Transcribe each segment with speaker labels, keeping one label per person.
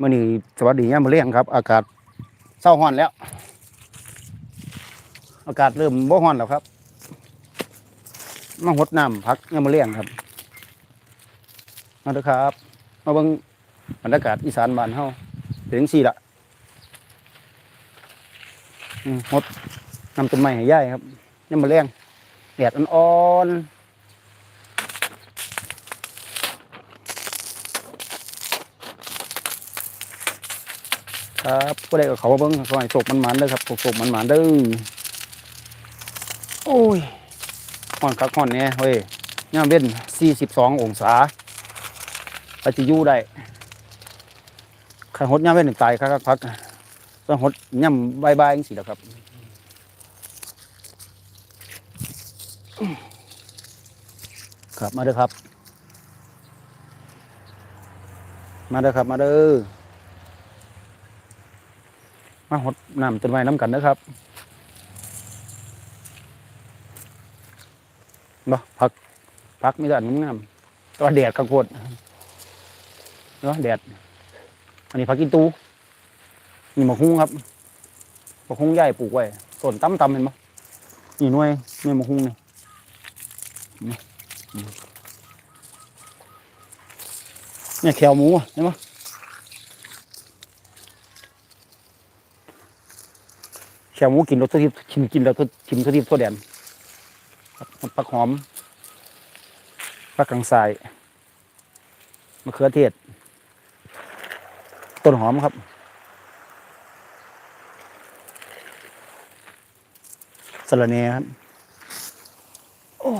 Speaker 1: มื่อนี้สวัสดียามมื้อเลี้ยงครับ อากาศเศร้าร้อนแล้ว อากาศเริ่มบ่ร้อนแล้วครับมาหดน้ำพักยามมื้อเลี้ยงครับมาเด้อครับ มาเบิ่งบรรยากาศอีสานบ้านเฮาเป็นจังซี่ละหดนำต้นไม้ให้ย่ายครับยามมื้อเลี้ยงแดดอ่อนๆ ครับผู้ใดก็เขามาเบิ้งขอให้โศกมันหมานๆเด้อครับโศกมันหมานๆเด้อโอ้ยห่อนคักห่อนเนี่ยเฮ้ยย่ามเว้น42 องศาไปจะอยู่ได้ขันหดย่ามเว้นนี่ตายคักๆพักต้องหดย่ำบายๆจังสิแหละครับครับมาเด้อครับ มาเด้อครับมาเด้อ มาหดน้ำต้นไม้น้ำกันนะครับบ่พักพักไม่ได้นงามตัวแดดกระโกดเนาะแดด อันนี้พักกินตูนี่มะฮุ้งครับมะฮุ้งใหญ่ปลูกไว้ต้นตั้มตำๆเห็นไหมนี่น่วยหน่วยมะฮุ้งนี่นี่อืมเนี่ยแขวหมูอะเห็นไหม แขวหมูกินรสทิพชิมกินแล้วชิมรสทิพย์ตัวแดนผักหอมผักกังสายมะเขือเทศ ต้นหอมครับสะระแหน่ครับโอ้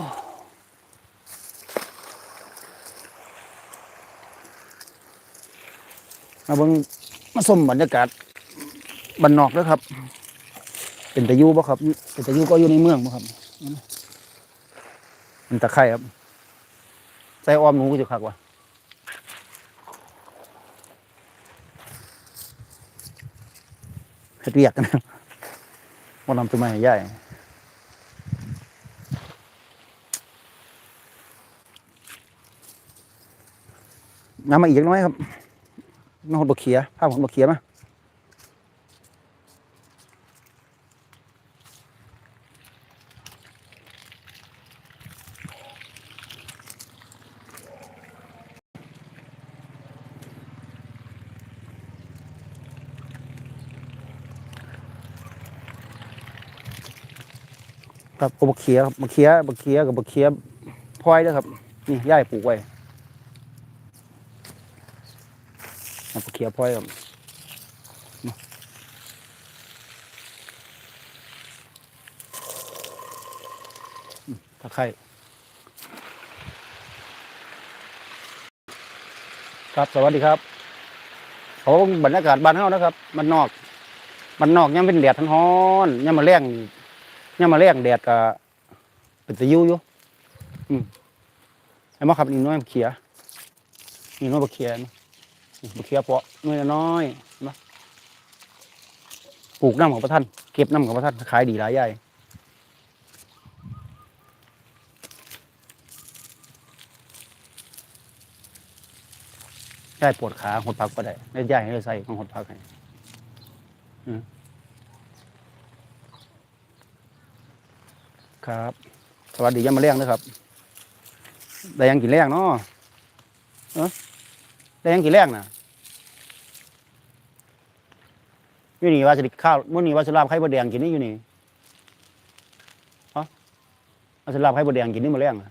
Speaker 1: มาเบิ่งมาชมบรรยากาศบ้านนอกแล้วครับ เป็นตะยูบ่ครับ เป็นตะยูก็อยู่ในเมืองบ่ครับเป็นตะไคร่ครับ ใส่ออมหนูก็จะคักว่ะเฮ็ดเรียกกันว่านำตัวมาให้ยายน้ำมาอีกน้อยครับมาหดบกเขียผ้าหดบกเขียมา ครับก็บักเขียครับบักเขียบักเขียกับบักเขียพลอยด้อครับ นี่ย่ายปลูกไว้บักเขียพลอยครับมาอืมตะไคร้ครับสวัสดีครับเขาบรรยากาศบ้านเฮานะครับบ้านนอกบ้านนอกยังเป็นแดดทั้งฮ้อนยังมาแรงนี่ เนี่ยามาแรงแดดก็เป็นตะยูอยู่อืมไอ้มาขับนี่น้อยบักเขียนี่น้อยบักเขียนี่นี่บักเขียเปาะน้อยน้อยนปะปลูกน้ำของพระท่านเก็บน้ำของพระท่านขายดีหลายใหญ่ย่ายปวดขาหดพักก็ได้ได้ย่ายให้ใส่ของหดพักให้อืม ครับ สวัสดียามมาเลี้ยงนะครับ ได้ยังกินแรงเนาะเออได้ยังกินแรงนะอยู่นี่ว่าจะด้ข้าวมื้อนี้ว่าจะลาบไข่บดแดงกินนี่อยู่นี่ฮะว่าจะลาบไข่บดแดงกินนี่มาเลี้ยงอะ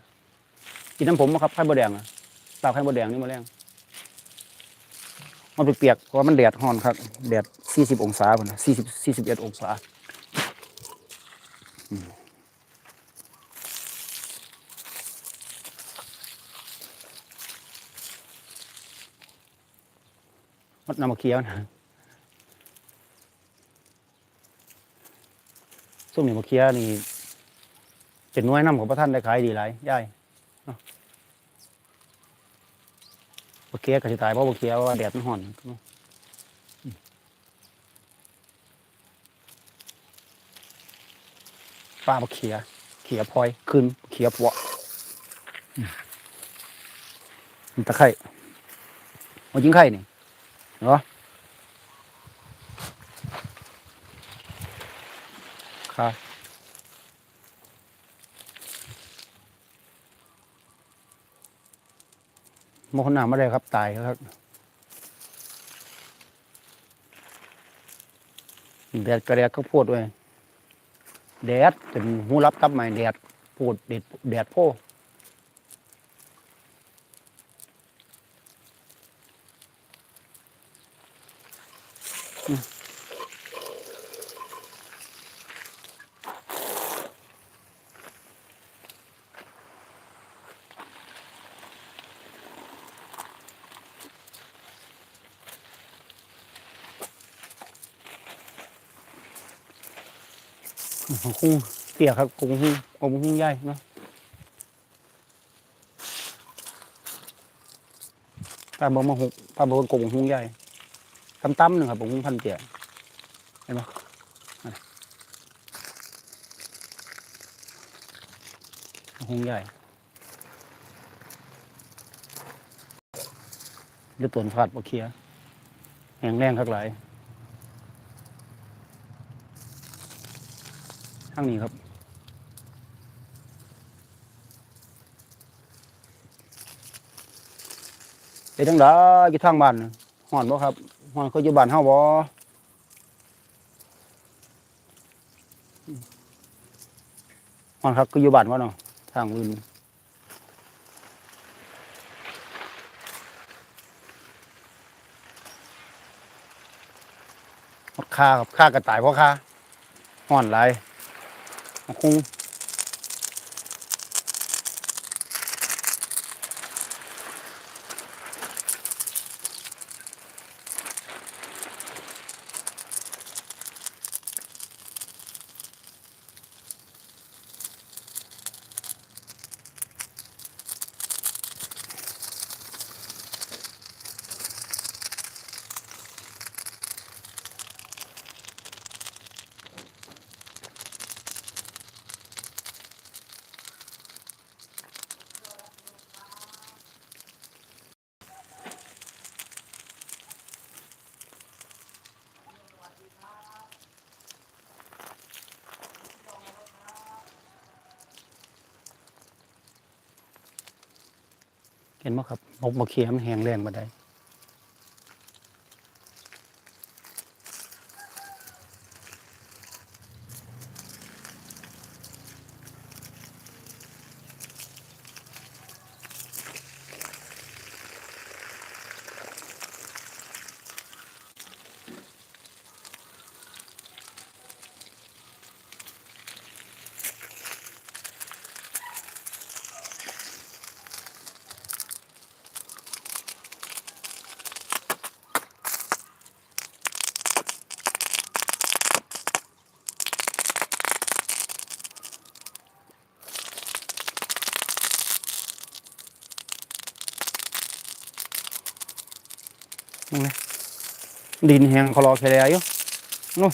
Speaker 1: กินน้ำผมบ่ครับไข่บดแดงอะลาบไข่บดแดงนี่มาเลี้ยงมันเปียกๆเพราะมันแดดร้อนครับแดด40 องศาพุ่นน่ะ40 41 องศา มัดนำมาเคี้ยวนะส้มนี่มาเคี้ยวนี่เป็นน้วยน้ำของพระท่านได้ขายดีหลายย่ายเนาะมาเคี้ยวก็จะตายเพราะมาเคี้ยวว่าแดดมันห่อนเนาะอืมป้ามาเคี้ยเคี้ยพลอยขึ้นเคี้ยวปวะมมันตะไคร่มายิงไข่นี่ เนาะครับมกนาไม่ได้ครับ ตายครับแดดกระแดดก็พูดไว้แดดเป็นหูรับกับใหม่แดดพูดแดดแดดพ่อ คุ้งเตี้ยครับกุ้งหุ้งกุ้งหุ้งใหญ่เนาะปลาบอร์มาหุปลาบอร์กุ้งหุ้งใหญ่ตั้มๆหนึ่งครับกุ้งพันเตี้ยเห็นไหมหุ้งใหญ่หรือดตัวฟาดบ่เคียแหงแรงคักหลาย ทางนี้ครับไปทางใดอยู่ทางบ้านน่อนบ่ครับฮ้อนเขาอยู่บ้านเฮาบ่ฮ้อนครับก็อยู่บ้านบ่เนาะทางอื่นค่าครับค่ากระต่ายเพราะค่าฮ้อนหลาย ค เห็นไหมครับมกมกเขียมนแหงแรงมาได้ นั่นไงดินแห้งคลอแคลอยู่นู่น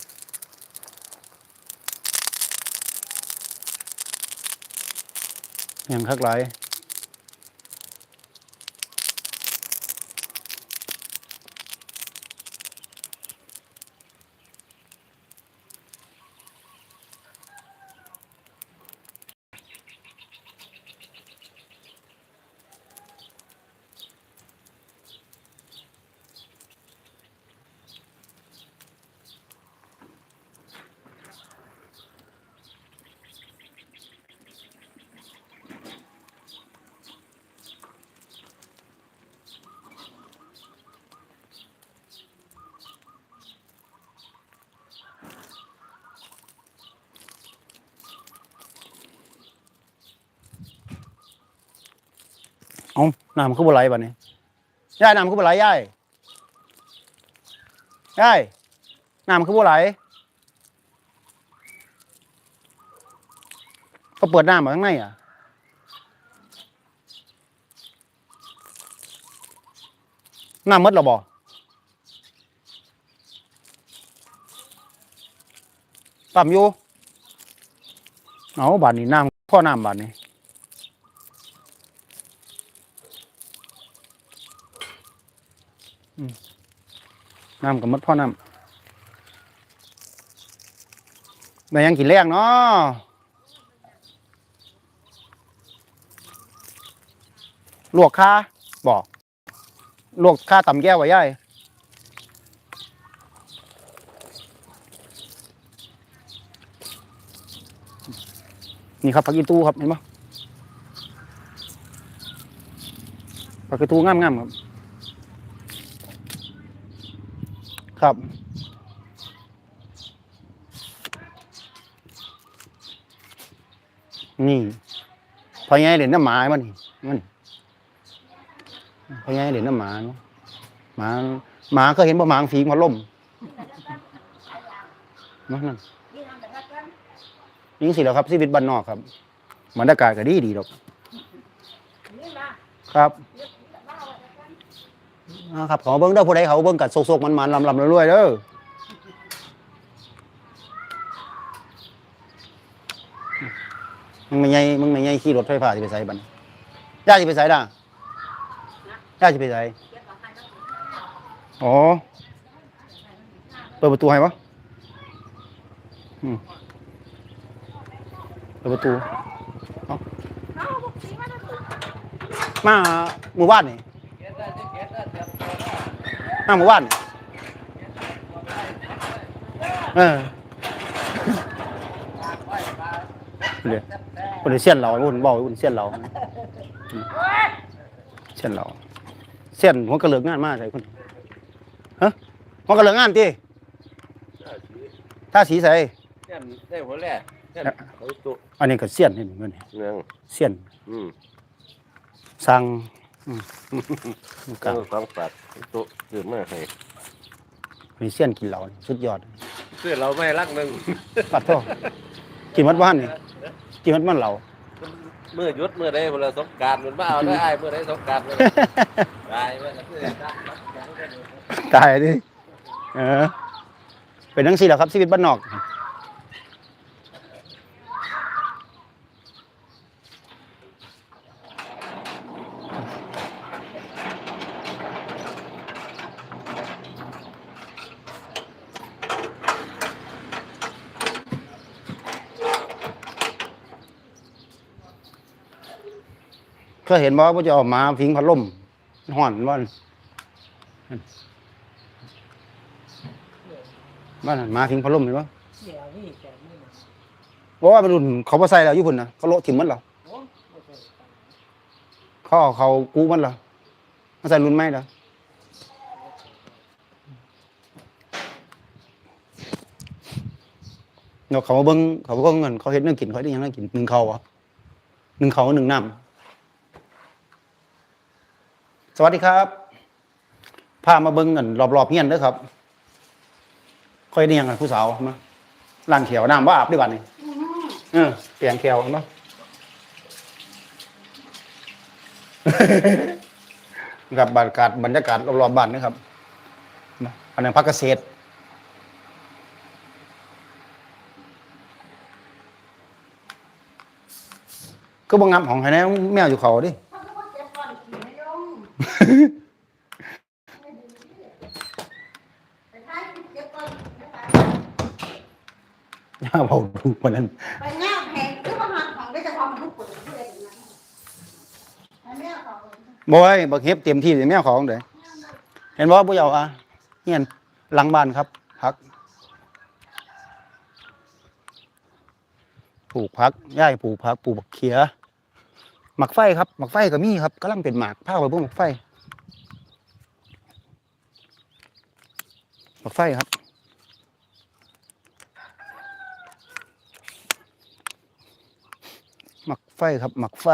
Speaker 1: แหงคักหลาย เอาน้ำคือบ่ไหลบัดนี้ย่ายน้ำคือบ่ไหลย่ายยายน้ำคือบ่ไหลก็เปิดน้ำมาข้างในอะน้ำมดแล้วบ่ปั๊มอยู่เอาบาดนี้น้ำพ่อน้ำบาดนี้ น้ำกับมดพ่อน้แม่ยังกินแรงเนาะลวกข้าบอกลวกข้าต่ำแก้วไว้ย่ายนี่ครับผักอีตูครับเห็นปะผักอีตูงามๆครับ ครับ นี่พอไงเหรียญน้ำหมามันนี่มันพอไงเหรียญน้ำหมาเนาะหมาหมาก็เห็นบ่หมาฝีมาล่มนาะนั่นยิ่งสิแล้วครับชีวิตบ้านนอกครับบรรยากาศก็ดีดีดอก ครับ อ่าครับขอเบิ้งเด้อผู้ใดเขาเบิ้งกัดโซกๆมันๆลำๆรวยๆเด้อมึงไม่ใหญ่มึงไม่ใหญ่ขี่รถไฟฟ้าสิไปไสบันย่าสิไปไสล่ะย่าสิไปไสอ๋อ เปิดประตูให้ปะเปิดประตู มาหมู่บ้านนี่ มาหมู่บ้านนี่เออเดี๋ยวคนเดียวเสี้ยนเราคนบอกคนเสี้ยนเราเสี้ยนเราเสี้ยนหัวกระเหลือกงานมากใส่คนฮะหัวกระเหลือกงานตีถ้าสีใส่
Speaker 2: เส้นได้หัวแรกเส้นเขาตุ
Speaker 1: อันนี้ก็เสี้ยนนี่เหมือนกัน
Speaker 2: เนือง
Speaker 1: เสี้ยน
Speaker 2: อืม
Speaker 1: สั่งอืม ก
Speaker 2: กั
Speaker 1: ลาง
Speaker 2: งสองปัดตุคือเมื่อให้
Speaker 1: มีเสี้ยนกินเหล้านี่สุดยอด
Speaker 2: เพื่อเราไม่รักหนึ่ง
Speaker 1: ปัดโทษกินมัดบ้านนี่กินมัดบ้านเรา
Speaker 2: เมื่อหยุดเมื่อใดเวลาสงกรารมันมาเอาได้อ้ายเมื่อใดสงกรารเมื่อใดตายเมื่อนั้นเพื่อได้รักรักรักกันอยู่
Speaker 1: ตายดิเออเป็นทั้งสี่แหละครับชีวิตบ้านนอก เคยเห็นบ่ว่าจะเออกมาพิงพัดลมห่อนบ่อนบ้านนั้นหมาพิงพัดลมเห็นบ่
Speaker 3: เดี๋ยวนี่แกนี่นะ
Speaker 1: เพราะว่าเป็นรุ่นเขาบ่ใส่แล้วอยู่พุ่นนะเขาโละถิ่มมันแล้ว
Speaker 3: โอ้ไม่เคย
Speaker 1: เขาเขากู้มันแล้วมาใส่รุ่นใหม่แล้วเนาะเขามาเบิ่งเขาก็เงินเขาเฮ็ดเรื่องกินเขาได้ยังไงกินหนึ่งเขาวะหนึ่งเขาหนึ่งน้ำส วัสดีครับพามาเบิ่งกันรอบๆเฮียนเด้อครับ ค่อยได้หยังกันผู้สาวมาล้างเขียวน้ำว่าอาบด้วยบัดนี่เออเปลี่ยนเขียวเห็นปะกับบรรยากาศบรรยากาศรอบๆบ้านนะครับอันนั้นพักเกษตรก็บังงับของใครนะแมวอยู่เขาดิ ย่าเบาดูวันนั้น
Speaker 4: ไปแง่แพงคือประมาณของได้จะพอมันทุกคนที่ได้อย่างนั้นอันเนี้ยของ
Speaker 1: บอยบักเฮ็บเต็มที่เลยแมวของเด้เห็นว่าผู้เยาว์อะเฮียนหลังบ้านครับพักปลูกพักย่ายปลูกพักปลูกบักเขียหมักไฟครับหมักไฟก็มีครับกำลังเป็นหมากผ้าไว้เบิ่งหมักไฟ หมักไฟครับ หมักไฟครับ หมักไฟ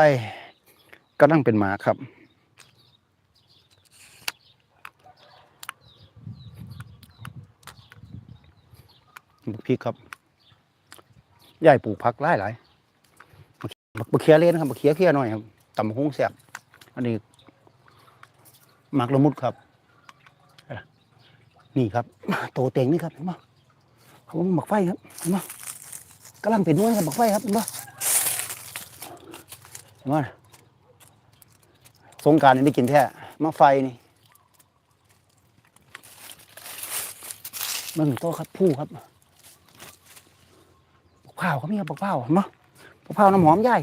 Speaker 1: ก็นั่งเป็นหมาครับ บักพริกครับยายปลูกผักหลายหลายบักเขียเล่นครับบักเขียเขียหน่อยครับตำบักฮุ้งแซ่บอันนี้หมักละมุดครับ นี่ครับโตเต็งนี่ครับเห็นไหมเขาบอกหมักไฟครับเห็นไหมกำลังเป็นนวลครับหมักไฟครับเห็นไหมเห็นไหมสงการนี่ได้กินแท้หมาไฟนี่เบิ่งโตครับผู้ครับร้าเขามีครับบักพร้าเห็นบ่บักพร้าน้ำหอมใหญ่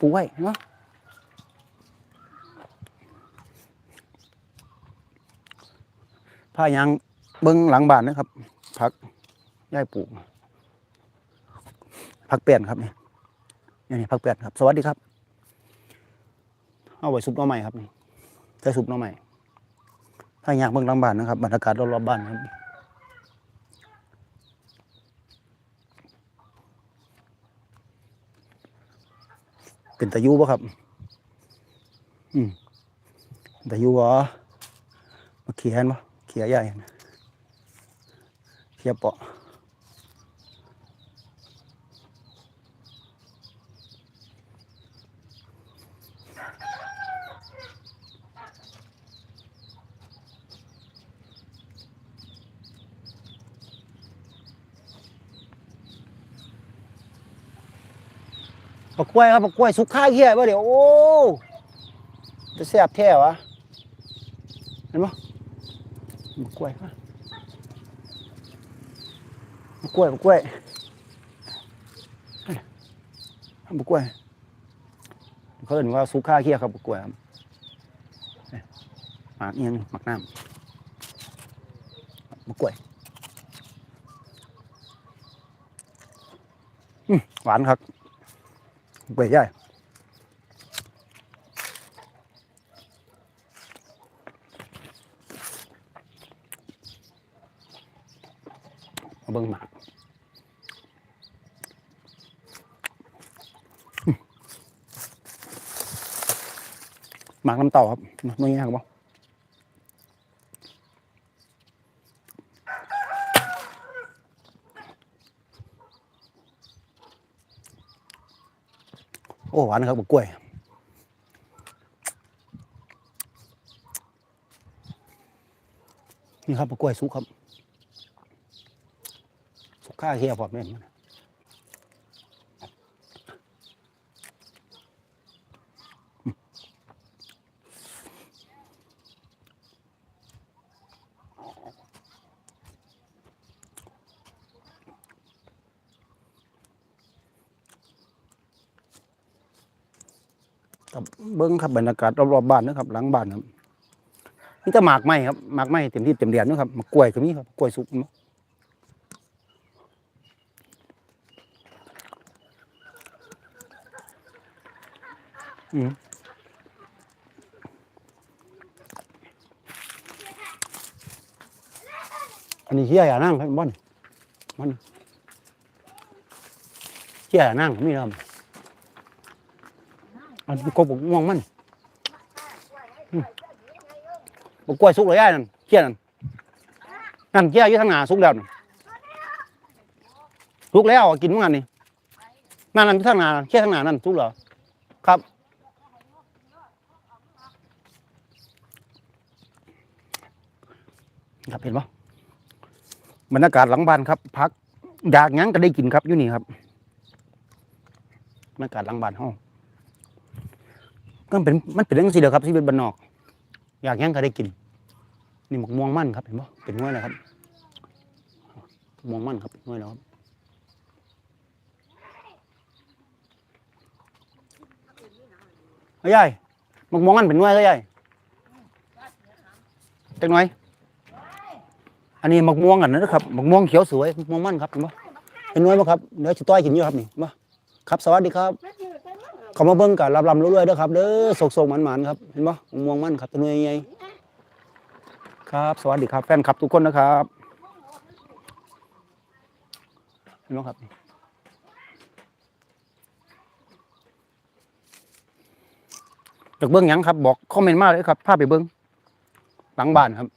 Speaker 1: ปลูกไว้เห็นบ่ผ้ายาง เบิ้งหลังบ้านนะครับผักย่ายปลูกผักเปลี่ยนครับนี่นี่ผักเปลี่ยนครับ สวัสดีครับ เอาไว้ซุปน้อใหม่ครับนี่ใส่ซุปน้อใหม่ผ้าอยางเบิ้งหลังบ้านนะครับบรรยากาศรอบๆบ้านครับเป็นตะยูบ่ครับ อืมตะยูบ่มาเขียนบ่เขียใหญ่ ขียเปาะบักกล้วยครับบักกล้วยสุกข้าเขี้ยบ่เดี๋ยวโอ้จะแซ่บแท้วะเห็นบ่บักกล้วยมาบั กกล้วยบักกล้วยบกกล้วย เขาเรียกว่าสุกข้าเขี้ยครับบักกล้วยครับหมากเอียงหมากน้ำบักกล้วยหวานครับเปื่อยใหญ่เอาเบิ่งหมาก หมากน้ำเต่าครับเมื่อกี้ครับบ่โอ้หวานครับกล้วยนี่ครับกล้วยสุกครับ สุกข้าเฮียพร้อมเลย มับเบิ้งครับบรรยากาศรอบๆบ้านนะครับ หลังบ้านครับนี่จะหมากไหมครับหมากไหมเต็มที่เต็มเดียนนะครับมากล้วยก็มีครับกล้วยสุกเนาะอืมอันนี้เฮียอย่านั่งครับบอนมันเฮียอย่านั่งมีครั บอันกบม่วงมันบกล้วยสุกเลยย่ายนั่นเฮียนั่นนั่นเฮียอยู่ทางหน้าสุกแล้วนั่นสุกแล้วกินเมื่อไงนี่นั่นนั่นอยู่ทางหน้าเฮียทางหน้านั่นสุกเหรอครับครับเห็นปะบรรยากาศหลังบ้านครับพักอยากหยังก็ได้กินครับอยู่นี่ครับบรรยากาศหลังบ้านห้อง ก็เป็นมันเป็นเรื่องสิเดียวครับที่เป็นบ้านนอก อยากหยังก็ได้กิน นี่หมกม่วงมั่นครับเห็นปะเป็นน้อยนะครับม่วงมั่นครับเป็นน้อยแล้วครับเฮ้ยหมกม่วงมั่นเป็นน้อยเลยยายจังหน่อยอันนี้หมะม่วงกันนะครับหมะม่วงเขียวสวยมะม่วงมันครับเห็นปะเห็นน้อยปะครับเดี๋ยวจะต้อยกินอยู่ครับนี่มาครับสวัสดีครับ เขามาเบิ้งกันลำๆรวยๆเด้อครับเด้อโศกๆหมันๆครับเห็นปะมะม่วงมันครับตัวใหญ่ๆครับ สวัสดีครับ แฟนคลับทุกคนนะครับเห็นปะครับจากเบิ้งหยังครับ บอกคอมเมนต์มาเลยครับพาพไปเบิ้งหลังบ้านครับ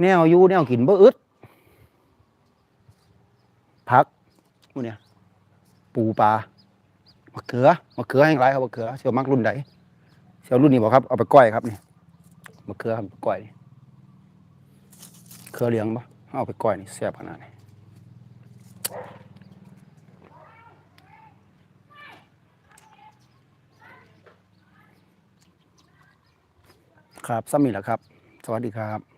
Speaker 1: แนวอยู่แนวกินบ่อึดผัก พวกเนี้ยปูปลามะเขือมะเขือแห้งไรครับมะเขือเสียวมักรุ่นใดเสียวรุ่นนี้บอกครับเอาไปก้อยครับนี่มะเขือครับก้อยนี่เขือเหลียงปะเอาไปก้อยนี่แซ่บขนาดนี้ครับซ้ำนี่แหละครับ สวัสดีครับ